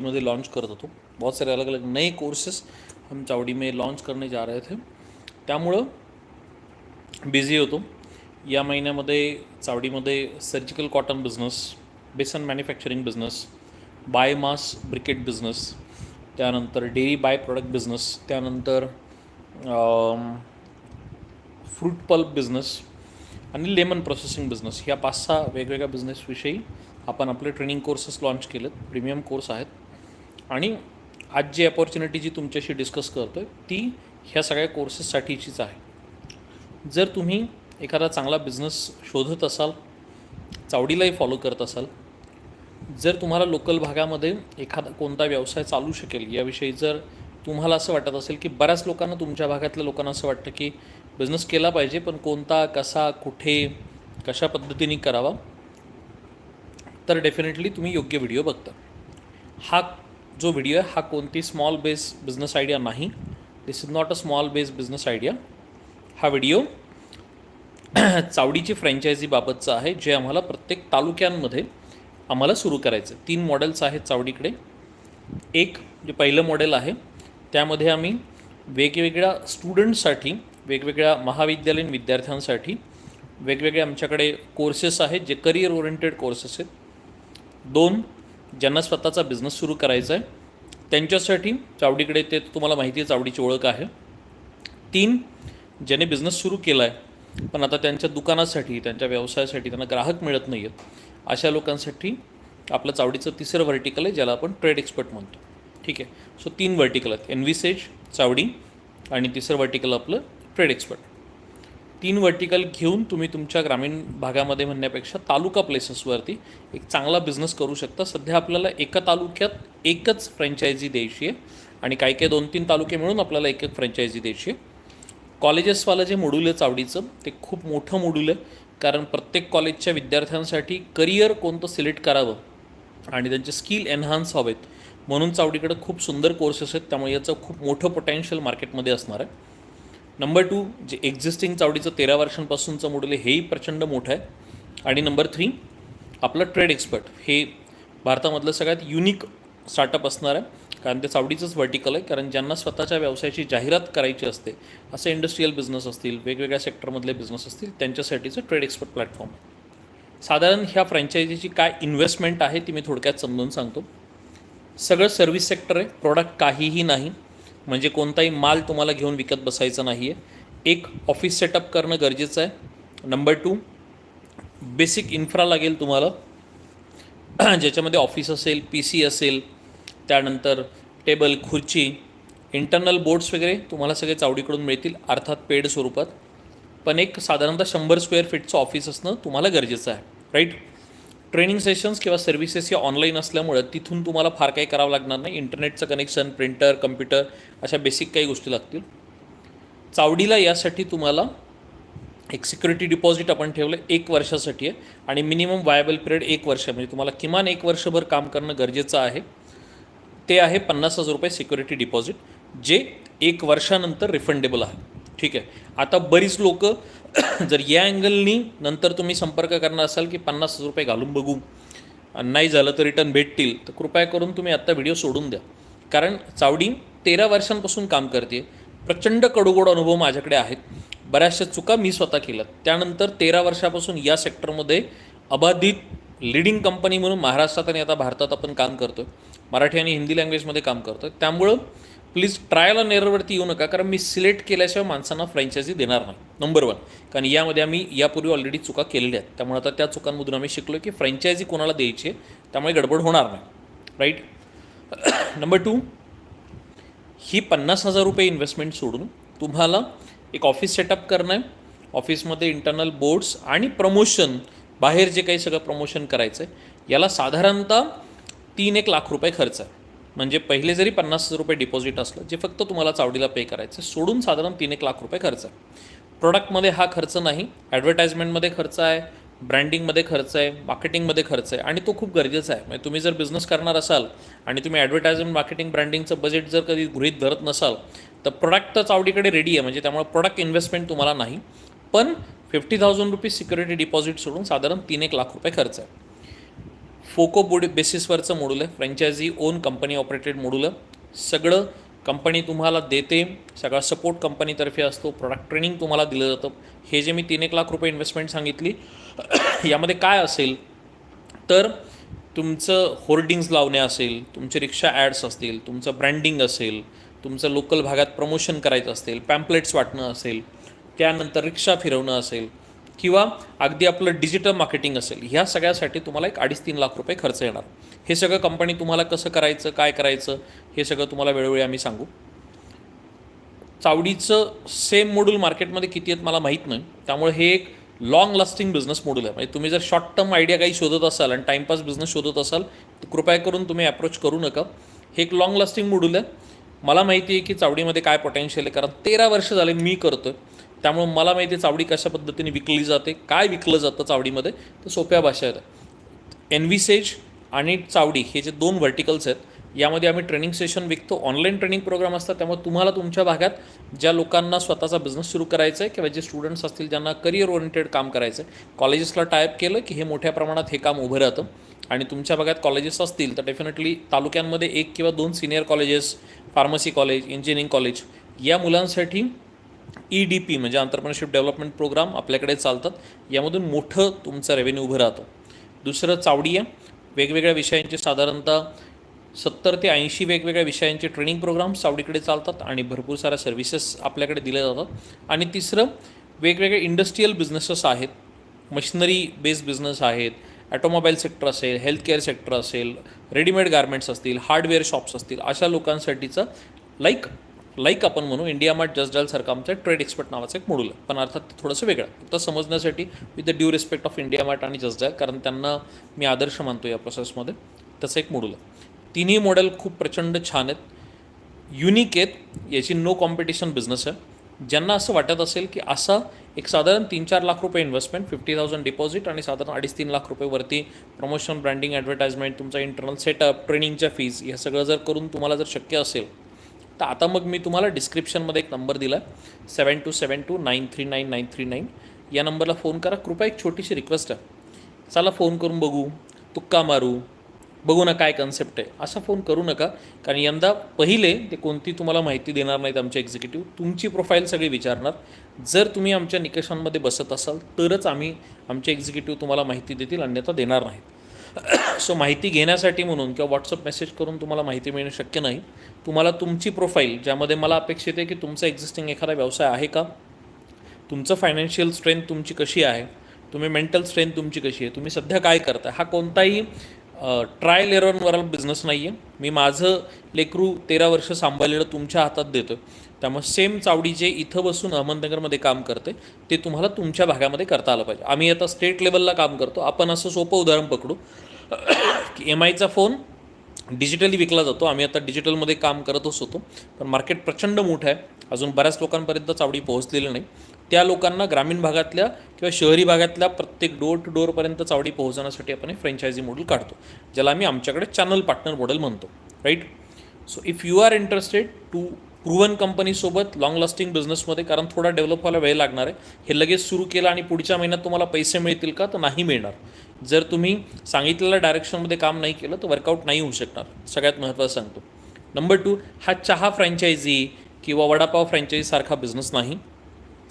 मध्ये लॉन्च करत होतो. बहुत सारे अलग अलग नए कोर्सेस हम चावडी में लॉन्च करने जा रहे थे. त्यामुळं बिझी होतो. या महिन्यामध्ये चावडीमध्ये surgical cotton business besan manufacturing business biomass briquette business त्यानंतर डेअरी बाय प्रॉडक्ट बिझनेस त्यानंतर फ्रूट पल्प बिझनेस आणि लेमन प्रोसेसिंग बिझनेस ह्या पाच सहा वेगवेगळ्या बिझनेसविषयी आपण आपले ट्रेनिंग कोर्सेस लॉन्च केलेत. प्रीमियम कोर्स आहेत. आणि आज जी अपॉर्च्युनिटी जी तुमच्याशी डिस्कस करतो आहे ती ह्या सगळ्या कोर्सेससाठीचीच आहे. जर तुम्ही एखादा चांगला बिझनेस शोधत असाल चावडीलाही फॉलो करत असाल जर तुम्हाला लोकल भागामध्ये एखादा कोणता व्यवसाय चालू शकेल याविषयी जर तुम्हाला असं वाटत असेल की बऱ्याच लोकांना तुमच्या भागातल्या लोकांना असं वाटतं की बिझनेस केला पाहिजे पण कोणता कसा कुठे कशा पद्धतीने करावा तर डेफिनेटली तुम्ही योग्य व्हिडिओ बघता. हा जो व्हिडिओ आहे हा कोणती स्मॉल बेस बिझनेस आयडिया नाही. This is not a small base business idea हा व्हिडिओ चावडीची फ्रँचायझीबाबतचा आहे जे आम्हाला प्रत्येक तालुक्यांमध्ये आम्हाला सुरू करायचं आहे तीन मॉडेल्स आहेत चावडीकडे. एक जे पहिलं मॉडेल आहे त्यामध्ये आम्ही वेगवेगळ्या स्टुडंटसाठी वेगवेगळ्या महाविद्यालयीन विद्यार्थ्यांसाठी वेगवेगळे आमच्याकडे कोर्सेस आहेत जे करिअर ओरिएंटेड कोर्सेस आहेत. दोन ज्यांना स्वतःचा बिझनेस सुरू करायचा आहे त्यांच्यासाठी चावडीकडे ते तुम्हाला माहिती आहे चावडीची ओळख आहे. तीन ज्याने बिझनेस सुरू केला आहे पण आता त्यांच्या दुकानासाठी त्यांच्या व्यवसायासाठी त्यांना ग्राहक मिळत नाही आहेत अशा लोकांसाठी आपलं चावडीचं तिसरं व्हर्टिकल आहे ज्याला आपण ट्रेड एक्सपर्ट म्हणतो. ठीक आहे? सो तीन व्हर्टिकल आहेत. एनव्हिसेज चावडी आणि तिसरं व्हर्टिकल आपलं ट्रेड एक्सपर्ट तीन वर्टिकल घेऊन तुम्ही तुमच्या ग्रामीण भागामध्ये म्हणण्यापेक्षा तालुका प्लेसेसवरती एक चांगला बिझनेस करू शकता. सध्या आपल्याला एका तालुक्यात एकच फ्रँचायझी द्यायची आहे आणि काही काही दोन तीन तालुके मिळून आपल्याला एक एक फ्रँचायझी द्यायची आहे. कॉलेजेसवालं जे मोड्यूल आहे चावडीचं ते खूप मोठं मोड्यूल आहे. कारण प्रत्येक कॉलेजच्या विद्यार्थ्यांसाठी करिअर कोणतं सिलेक्ट करावं आणि त्यांचे स्किल एन्हान्स व्हावेत म्हणून चावडीकडे खूप सुंदर कोर्सेस आहेत. त्यामुळे याचं खूप मोठं पोटेन्शियल मार्केटमध्ये असणार आहे. नंबर टू जे एक्झिस्टिंग चावडीचं तेरा वर्षांपासूनचं मॉडेल आहे हेही प्रचंड मोठं आहे. आणि नंबर थ्री आपलं ट्रेड एक्सपर्ट हे भारतामधलं सगळ्यात युनिक स्टार्टअप असणार आहे. कारण ते चावडीचंच व्हर्टिकल आहे कारण ज्यांना स्वतःच्या व्यवसायाची जाहिरात करायची असते असे इंडस्ट्रीयल बिझनेस असतील वेगवेगळ्या सेक्टरमधले बिझनेस असतील त्यांच्यासाठीचं ट्रेड एक्सपर्ट प्लॅटफॉर्म आहे. साधारण ह्या फ्रँचायझीची काय इन्व्हेस्टमेंट आहे ती मी थोडक्यात समजून सांगतो. सगळं सर्व्हिस सेक्टर आहे प्रॉडक्ट काहीही नाही. म्हणजे कोणताही माल तुम्हाला घेऊन विकत बसायचा नाही आहे एक ऑफिस सेटअप करणं गरजेचं आहे. नंबर टू बेसिक इन्फ्रा लागेल तुम्हाला. ज्याच्यामध्ये ऑफिस असेल पी सी असेल त्यानंतर टेबल खुर्ची इंटरनल बोर्ड्स वगैरे तुम्हाला सगळे चावडीकडून मिळतील अर्थात पेड स्वरूपात. पण एक साधारणतः शंभर स्क्वेअर फीटचं ऑफिस असणं तुम्हाला गरजेचं आहे राईट ट्रेनिंग सेशन्स किंवा सर्व्हिसेस या ऑनलाईन असल्यामुळं तिथून तुम्हाला फार काही करावं लागणार नाही. इंटरनेटचं कनेक्शन प्रिंटर कम्प्युटर अशा बेसिक काही गोष्टी लागतील. चावडीला यासाठी तुम्हाला एक सिक्युरिटी डिपॉझिट आपण ठेवलं एक वर्षासाठी आहे. आणि मिनिमम वायबल पिरियड एक वर्ष म्हणजे तुम्हाला किमान एक वर्षभर काम करणं गरजेचं आहे. ते आहे पन्नास हजार रुपये सिक्युरिटी डिपॉझिट जे एक वर्षानंतर रिफंडेबल आहे. ठीक आहे. आता बरीच लोक जर या अँगलनी नंतर तुम्ही संपर्क करणार असाल की पन्नास हजार रुपये घालून बघू. नाही झालं तर रिटर्न भेटतील. तर कृपया करून तुम्ही आत्ता व्हिडिओ सोडून द्या. कारण चावडी तेरा वर्षांपासून काम करते. प्रचंड कडूगोड अनुभव माझ्याकडे आहेत. बऱ्याचशा चुका मी स्वतः केल्या त्यानंतर तेरा वर्षापासून या सेक्टरमध्ये अबाधित लिडिंग कंपनी म्हणून महाराष्ट्रात आणि आता भारतात आपण काम करतो मराठी आणि हिंदी लँग्वेजमध्ये काम करतो त्यामुळं प्लीज ट्रायल अँड एररवरती येऊ नका कारण मी सिलेक्ट केल्याशिवाय माणसांना फ्रँचायझी देणार नाही. नंबर वन कारण यामध्ये आम्ही यापूर्वी ऑलरेडी चुका केलेल्या आहेत. त्यामुळे आता त्या चुकांमधून आम्ही शिकलो की फ्रँचायझी कोणाला द्यायची आहे त्यामुळे गडबड होणार नाही. राईट नंबर टू ही पन्नास हजार रुपये इन्व्हेस्टमेंट सोडून तुम्हाला एक ऑफिस सेटअप करणं आहे. ऑफिसमध्ये इंटरनल बोर्ड्स आणि प्रमोशन बाहेर जे काही सगळं प्रमोशन करायचं आहे याला साधारणतः तीन एक लाख रुपये खर्च आहे. म्हणजे पहिले जरी पन्नास हजार रुपये डिपॉझिट असलं जे फक्त तुम्हाला चावडीला पे करायचं सोडून साधारण तीन एक लाख रुपये खर्च आहे. प्रोडक्टमध्ये हा खर्च नाही ॲडव्हर्टाईजमेंटमध्ये खर्च आहे ब्रँडिंगमध्ये खर्च आहे मार्केटिंगमध्ये खर्च आहे आणि तो खूप गरजेचा आहे. म्हणजे तुम्ही जर बिझनेस करणार असाल आणि तुम्ही ॲडव्हर्टाइजमेंट मार्केटिंग ब्रँडिंगचं बजेट जर कधी गृहीत धरत नसाल तर प्रोडक्ट तर चावडीकडे रेडी आहे म्हणजे त्यामुळे प्रोडक्ट इन्व्हेस्टमेंट तुम्हाला नाही. पण fifty thousand rupees security deposit सोडून साधारण तीन एक लाख रुपये खर्च आहे. फोको बोडी बेसिसवरचं मोडूल आहे. Franchise own company operated module सगळं कंपनी तुम्हाला देते. सगळा सपोर्ट कंपनीतर्फे असतो. प्रोडक्ट ट्रेनिंग तुम्हाला दिलं जातं. हे जे मी तीन एक लाख रुपये इन्व्हेस्टमेंट सांगितली यामध्ये काय असेल? तर तुमचं होर्डिंग्ज लावणे असेल तुमचे रिक्षा ॲड्स असतील तुमचं ब्रँडिंग असेल तुमचं लोकल भागात प्रमोशन करायचं असेल पॅम्पलेट्स वाटणं असेल त्यानंतर रिक्षा फिरवणं असेल किंवा अगदी आपलं डिजिटल मार्केटिंग असेल ह्या सगळ्यासाठी तुम्हाला एक अडीच तीन लाख रुपये खर्च येणार. हे सगळं कंपनी तुम्हाला कसं करायचं काय करायचं हे सगळं तुम्हाला वेळोवेळी आम्ही सांगू. चावडीचं सेम मॉड्यूल मार्केटमध्ये किती आहेत मला माहीत नाही. त्यामुळे हे एक लॉंग लास्टिंग बिझनेस मॉड्यूल आहे. म्हणजे तुम्ही जर शॉर्ट टर्म आयडिया काही शोधत असाल आणि टाईमपास बिझनेस शोधत असाल तर कृपया करून तुम्ही अप्रोच करू नका. हे एक लॉंग लास्टिंग मॉड्यूल आहे. मला माहिती आहे की चावडीमध्ये काय पोटेन्शियल आहे कारण तेरा वर्ष झाले मी करतो आहे त्यामुळं मला माहिती आहे चावडी कशा पद्धतीने विकली जाते काय विकलं जातं चावडीमध्ये तर सोप्या भाषेत एनव्हिसेज आणि चावडी हे जे दोन व्हर्टिकल्स आहेत यामध्ये आम्ही ट्रेनिंग सेशन विकतो. ऑनलाईन ट्रेनिंग प्रोग्राम असतात त्यामुळे तुम्हाला तुमच्या भागात ज्या लोकांना स्वतःचा बिझनेस सुरू करायचा आहे किंवा जे स्टुडंट्स असतील ज्यांना करिअर ओरिएंटेड काम करायचं आहे कॉलेजेसला टायप केलं की हे मोठ्या प्रमाणात हे काम उभं राहतं. आणि तुमच्या भागात कॉलेजेस असतील तर डेफिनेटली तालुक्यांमध्ये एक किंवा दोन senior colleges pharmacy college engineering college या मुलांसाठी ई डी पी म्हणजे आंतरप्रनरशिप डेव्हलपमेंट प्रोग्राम आपल्याकडे चालतात. यामधून मोठं तुमचं रेव्हेन्यू उभं राहतं. दुसरं चावडी आहे. वेगवेगळ्या विषयांचे साधारणतः सत्तर ते ऐंशी वेगवेगळ्या विषयांचे ट्रेनिंग प्रोग्राम्स चावडीकडे चालतात आणि भरपूर साऱ्या सर्व्हिसेस आपल्याकडे दिल्या जातात. आणि तिसरं वेगवेगळे इंडस्ट्रीयल बिझनेसेस आहेत. मशिनरी बेस्ड बिझनेस आहेत. ॲटोमोबाईल सेक्टर असेल हेल्थकेअर सेक्टर असेल रेडीमेड गारमेंट्स असतील हार्डवेअर शॉप्स असतील अशा लोकांसाठीचं लाईक लाईक आपण म्हणू इंडिया मार्ट जस्ट सारखं आमचं ट्रेड एक्सपर्ट नावाचं एक मोडूल आहे. पण अर्थात ते थोडंसं वेगळं फक्त समजण्यासाठी with the due respect of India mart आणि जस्ट कारण त्यांना मी आदर्श मानतो या प्रोसेसमध्ये तसं एक मोडूल आहे. तिन्ही मॉडेल खूप प्रचंड छान आहेत. युनिक आहेत. याची नो कॉम्पिटिशन बिझनेस आहे. ज्यांना असं वाटत असेल की असा एक साधारण तीन चार लाख रुपये इन्व्हेस्टमेंट फिफ्टी थाउजंड डिपॉझिट आणि साधारण अडीच तीन लाख रुपयेवरती प्रमोशन ब्रँडिंग ॲडव्हर्टाइजमेंट तुमचा इंटरनल सेटअप ट्रेनिंगच्या फीज हे सगळं जर करून तुम्हाला जर शक्य असेल तर आता मग मी तुम्हाला डिस्क्रिप्शनमध्ये एक नंबर दिला आहे seven two seven two nine three nine nine three nine या नंबरला फोन करा. कृपया एक छोटीशी रिक्वेस्ट आहे. चला फोन करून बघू. तुक्का मारू. बघू ना काय कन्सेप्ट आहे. असा फोन करू नका. कारण यंदा पहिले ते कोणती तुम्हाला माहिती देणार नाहीत आमचे एक्झिक्युटिव्ह तुमची प्रोफाईल सगळी विचारणार. जर तुम्ही आमच्या निकषांमध्ये बसत असाल तरच आम्ही आमचे एक्झिक्युटिव्ह तुम्हाला माहिती देतील. अन्यथा देणार नाहीत. सो माहिती घेण्यासाठी म्हणून किंवा व्हॉट्सअप मेसेज करून तुम्हाला माहिती मिळणं शक्य नाही. तुम्हाला तुमची प्रोफाईल ज्यामध्ये मला अपेक्षित आहे की तुमचा एक्झिस्टिंग एखादा व्यवसाय आहे का? तुमचं फायनान्शियल स्ट्रेंथ तुमची कशी आहे? तुम्ही मेंटल स्ट्रेंथ तुमची कशी आहे? तुम्ही सध्या काय करता हा कोणताही ट्रायल एरनवर बिझनेस नाही आहे मी माझं लेकरू तेरा वर्ष सांभाळलेलं तुमच्या हातात देतो त्यामुळे सेम चावडी जे इथं बसून अहमदनगरमध्ये काम करते ते तुम्हाला तुमच्या भागामध्ये करता आलं पाहिजे. आम्ही आता स्टेट लेवलला काम करतो. आपण असं सोपं उदाहरण पकडू. की एम आयचा फोन डिजिटली विकला जातो. आम्ही आता डिजिटलमध्ये काम करतच होतो पण मार्केट प्रचंड मोठं आहे. अजून बऱ्याच लोकांपर्यंत चावडी पोहोचलेली नाही. त्या लोकांना ग्रामीण भागातल्या किंवा शहरी भागातल्या प्रत्येक डोर टू डोअरपर्यंत चावडी पोहोचवण्यासाठी आपण एक फ्रँचायझी मॉडेल काढतो. ज्याला आम्ही आमच्याकडे चॅनल पार्टनर मॉडेल म्हणतो. Right so if you are interested to proven कंपनीसोबत लॉंग लास्टिंग बिझनेसमध्ये कारण थोडा डेव्हलप व्हायला वेळ लागणार आहे. हे लगेच सुरू केलं आणि पुढच्या महिन्यात तुम्हाला पैसे मिळतील का? तर नाही मिळणार. जर तुम्ही सांगितलेल्या डायरेक्शनमध्ये काम नाही केलं तर वर्कआउट नाही होऊ शकणार. सगळ्यात महत्त्वाचं सांगतो. नंबर टू हा चहा फ्रँचायझी किंवा वडापाव फ्रँचायझीसारखा बिझनेस नाही.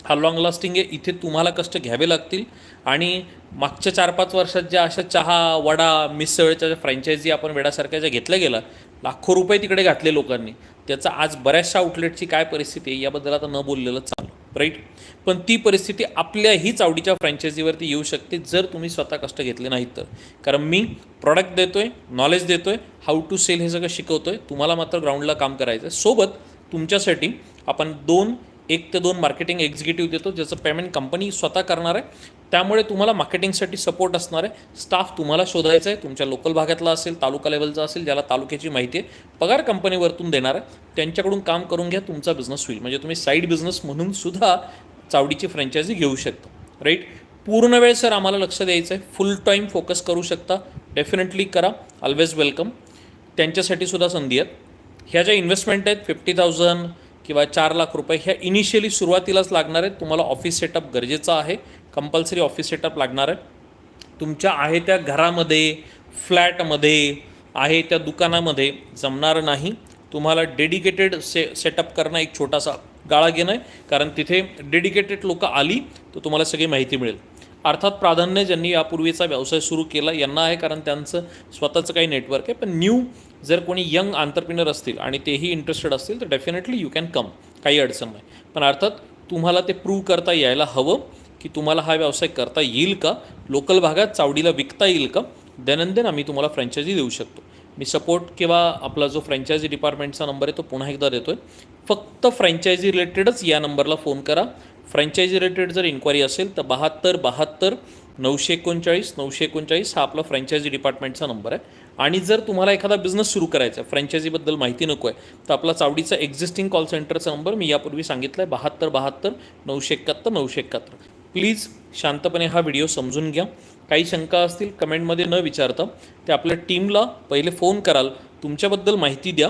हा लाँग लास्टिंग आहे. इथे तुम्हाला कष्ट घ्यावे लागतील. आणि मागच्या चार पाच वर्षात ज्या अशा चहा वडा मिसळच्या ज्या फ्रँचायझी आपण वेडासारख्या ज्या घेतल्या गेल्या लाखो रुपये तिकडे घातले लोकांनी. त्याचा आज बऱ्याचशा आउटलेटची काय परिस्थिती आहे याबद्दल आता न बोललेलं चालू राईट पण ती परिस्थिती आपल्याहीच आवडीच्या फ्रँचायझीवरती येऊ शकते जर तुम्ही स्वतः कष्ट घेतले नाहीत तर. कारण मी प्रॉडक्ट देतोय नॉलेज देतोय हाऊ टू सेल हे सगळं शिकवतोय तुम्हाला मात्र ग्राउंडला काम करायचं आहे सोबत तुमच्यासाठी आपण दोन एक ते दोन मार्केटिंग एक्झिक्युटिव्ह देतो ज्याचं पेमेंट कंपनी स्वतः करणार आहे. त्यामुळे तुम्हाला मार्केटिंगसाठी सपोर्ट असणार आहे. स्टाफ तुम्हाला शोधायचा आहे. तुमच्या लोकल भागातला असेल तालुका लेवलचा असेल ज्याला तालुक्याची माहिती आहे पगार कंपनीवरतून देणार आहे. त्यांच्याकडून काम करून घ्या तुमचा बिझनेस होईल. म्हणजे तुम्ही साईड बिझनेस म्हणून सुद्धा चावडीची फ्रँचायझी घेऊ शकता. राईट पूर्ण वेळ सर आम्हाला लक्ष द्यायचं आहे. फुल टाईम फोकस करू शकता. डेफिनेटली करा. ऑलवेज वेलकम त्यांच्यासाठी सुद्धा संधी आहेत. ह्या ज्या इन्व्हेस्टमेंट आहेत फिफ्टी थाउजंड किंवा चार लाख रुपये ह्या इनिशियली सुरुवातीलाच लागणार आहेत. तुम्हाला ऑफिस सेटअप गरजेचं आहे. कंपल्सरी ऑफिस सेटअप लागणार आहे तुमच्या आहे त्या घरामध्ये फ्लॅटमध्ये आहे त्या दुकानामध्ये जमणार नाही. तुम्हाला डेडिकेटेड से सेटअप करणं एक छोटासा गाळा घेणं आहे. कारण तिथे डेडिकेटेड लोकं आली तर तुम्हाला सगळी माहिती मिळेल. अर्थात प्राधान्य ज्यांनी यापूर्वीचा व्यवसाय सुरू केला यांना आहे. कारण त्यांचं स्वतःचं काही नेटवर्क आहे. पण न्यू जर कोणी यंग आंतरप्रिनर असतील आणि तेही इंटरेस्टेड असतील तर डेफिनेटली यू कॅन कम काही अडचण नाही. पण अर्थात तुम्हाला ते प्रूव्ह करता यायला हवं की तुम्हाला हा व्यवसाय करता येईल का? लोकल भागात चावडीला विकता येईल का? दैनंदिन आम्ही तुम्हाला फ्रँचायझी देऊ शकतो. मी सपोर्ट किंवा आपला जो फ्रँचायझी डिपार्टमेंटचा नंबर आहे तो पुन्हा एकदा देतो आहे फक्त फ्रँचायझी रिलेटेडच या नंबरला फोन करा. फ्रँचायझी रिलेटेड जर इन्क्वायरी असेल तर बहात्तर बहात्तर नऊशे एकोणचाळीस नऊशे एकोणचाळीस हा आपला फ्रँचायझी डिपार्टमेंटचा नंबर आहे. आणि जर तुम्हाला एखादा बिझनेस सुरू करायचा आहे फ्रँचायझीबद्दल माहिती नको आहे तर आपला चावडीचा एक्झिस्टिंग कॉल सेंटरचा नंबर मी यापूर्वी सांगितला आहे बहात्तर बहात्तर नऊशे एकाहत्तर नऊशे एकाहत्तर. प्लीज शांतपणे हा व्हिडिओ समजून घ्या. काही शंका असतील कमेंटमध्ये न विचारता ते आपल्या टीमला पहिले फोन कराल. तुमच्याबद्दल माहिती द्या.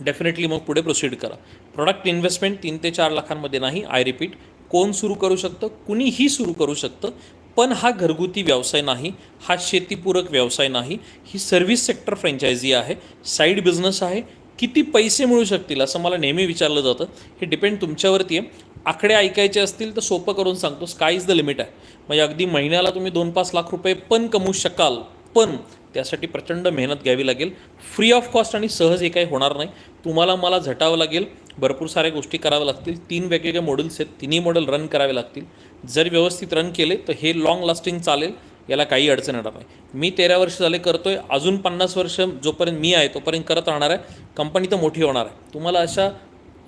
डेफिनेटली मग पुढे प्रोसीड करा. प्रॉडक्ट इन्व्हेस्टमेंट तीन ते चार लाखांमध्ये नाही आय रिपीट कोण सुरू करू शकतं? कुणीही सुरू करू शकतं. पण हा घरगुती व्यवसाय नाही हा शेतीपूरक व्यवसाय नाही ही सर्व्हिस सेक्टर फ्रँचायझी आहे साईड बिझनेस आहे. किती पैसे मिळू शकतील असं मला नेहमी विचारलं जातं. हे डिपेंड तुमच्यावरती आहे. आकडे ऐकायचे असतील तर सोपं करून सांगतो. स्काय इज द लिमिट आहे. म्हणजे अगदी महिन्याला तुम्ही दोन पाच लाख रुपये पण कमवू शकाल पण त्यासाठी प्रचंड मेहनत घ्यावी लागेल. फ्री ऑफ कॉस्ट आणि सहज हे काही होणार नाही. तुम्हाला मला झटावं लागेल. भरपूर साऱ्या गोष्टी कराव्या लागतील. तीन वेगवेगळे मॉडेल्स आहेत. तिन्ही मॉडेल रन करावे लागतील. जर व्यवस्थित रन केले तर हे लॉंग लास्टिंग चालेल. याला काही अडचण येणार नाही. मी तेरा वर्ष झाले करतो आहे अजून पन्नास वर्ष जोपर्यंत मी आहे तोपर्यंत करत राहणार आहे. कंपनी तर मोठी होणार आहे. तुम्हाला अशा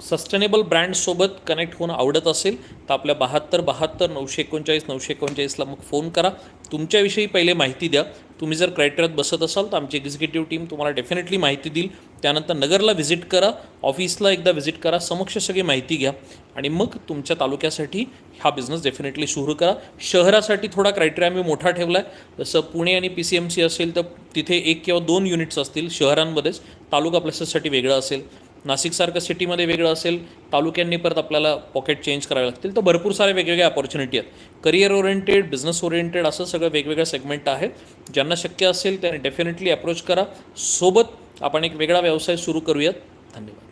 सस्टेनेबल ब्रँडसोबत कनेक्ट होणं आवडत असेल तर आपल्या बहात्तर बहात्तर नऊशे एकोणचाळीस नऊशे एकोणचाळीसला मग फोन करा. तुमच्याविषयी पहिले माहिती द्या. तुम्ही जर क्रायटेरियात बसत असाल तर आमची एक्झिक्युटिव्ह टीम तुम्हाला डेफिनेटली माहिती देईल. त्यानंतर नगरला व्हिजिट करा ऑफिसला एकदा व्हिजिट करा समक्ष सगळी माहिती घ्या. आणि मग तुमच्या तालुक्यासाठी हा बिझनेस डेफिनेटली सुरू करा. शहरासाठी थोडा क्रायटेरिया मी मोठा ठेवला आहे जसं पुणे आणि पी सी एम सी असेल तर तिथे एक किंवा दोन युनिट्स असतील शहरांमध्येच. तालुका प्लेसेससाठी वेगळं असेल. नाशिकसारखं सिटीमध्ये वेगळं असेल तालुक्यांनी परत आपल्याला पॉकेट चेंज करावे लागतील. तर भरपूर सारे वेगवेगळ्या अपॉर्च्युनिटी आहेत. करिअर ओरिएंटेड बिझनेस ओरिएंटेड असं सगळं वेगवेगळं सेगमेंट आहे ज्यांना शक्य असेल त्याने डेफिनेटली अप्रोच करा. सोबत आपण एक वेगळा व्यवसाय सुरू करूयात. धन्यवाद.